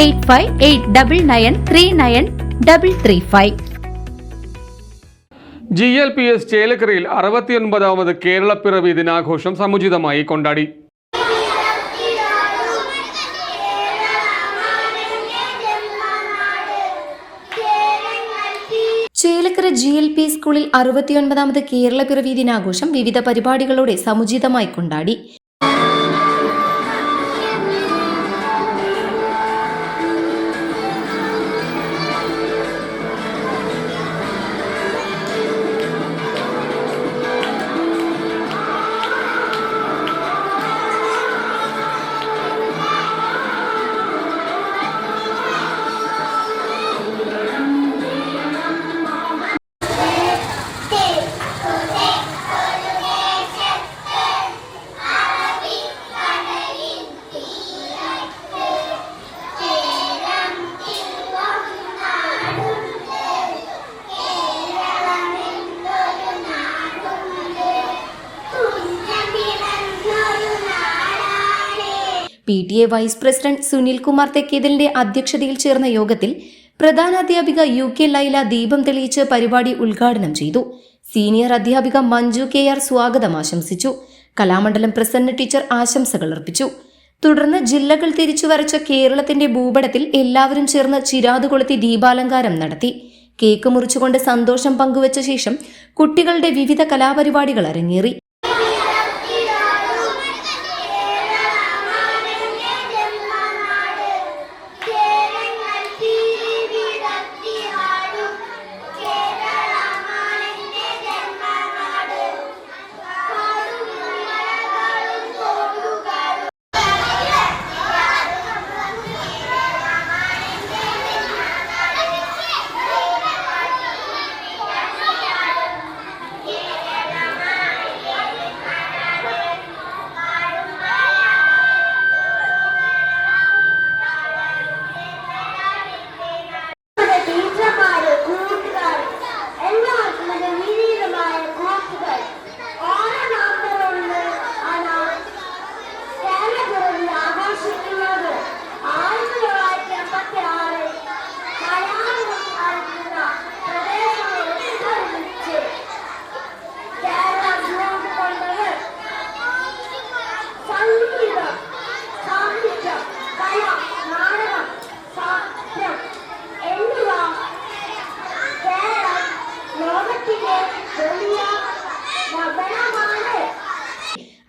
Eight five eight double nine three nine double three five. G L P S ചേലക്കരയിൽ അറുപത്തിയൊൻപതാമത് കേരളപ്പിറവി ദിനാഘോഷം സമുചിതമായി കൊണ്ടാടി. ചേലക്കര ജി എൽ പി സ്കൂളിൽ അറുപത്തിയൊൻപതാമത് കേരള പിറവി ദിനാഘോഷം വിവിധ പരിപാടികളോടെ സമുചിതമായി കൊണ്ടാടി. P T A vice president Sunil Kumar തെക്കേതലിന്റെ അധ്യക്ഷതയിൽ ചേർന്ന യോഗത്തിൽ പ്രധാനാധ്യാപിക യു കെ ലൈല ദീപം തെളിയിച്ച് പരിപാടി ഉദ്ഘാടനം ചെയ്തു. സീനിയർ അധ്യാപിക മഞ്ജു കെ ആർ സ്വാഗതം ആശംസിച്ചു. കലാമണ്ഡലം പ്രസന്ന ടീച്ചർ ആശംസകൾ അർപ്പിച്ചു. തുടർന്ന് ജില്ലകൾ തിരിച്ചു വരച്ച കേരളത്തിന്റെ ഭൂപടത്തിൽ എല്ലാവരും ചേർന്ന് ചിരാത് കൊളുത്തി ദീപാലങ്കാരം നടത്തി. കേക്ക് മുറിച്ചുകൊണ്ട് സന്തോഷം പങ്കുവച്ച ശേഷം കുട്ടികളുടെ വിവിധ കലാപരിപാടികൾ അരങ്ങേറി.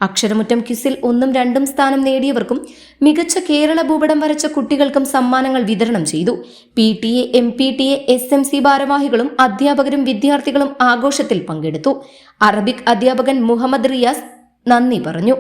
അക്ഷരമുറ്റം ക്യുസിൽ ഒന്നും രണ്ടും സ്ഥാനം നേടിയവർക്കും മികച്ച കേരള ഭൂപടം വരച്ച കുട്ടികൾക്കും സമ്മാനങ്ങൾ വിതരണം ചെയ്തു. P T A M P T A S M C ഭാരവാഹികളും അധ്യാപകരും വിദ്യാർത്ഥികളും ആഘോഷത്തിൽ പങ്കെടുത്തു. അറബിക് അധ്യാപകൻ മുഹമ്മദ് റിയാസ് നന്ദി പറഞ്ഞു.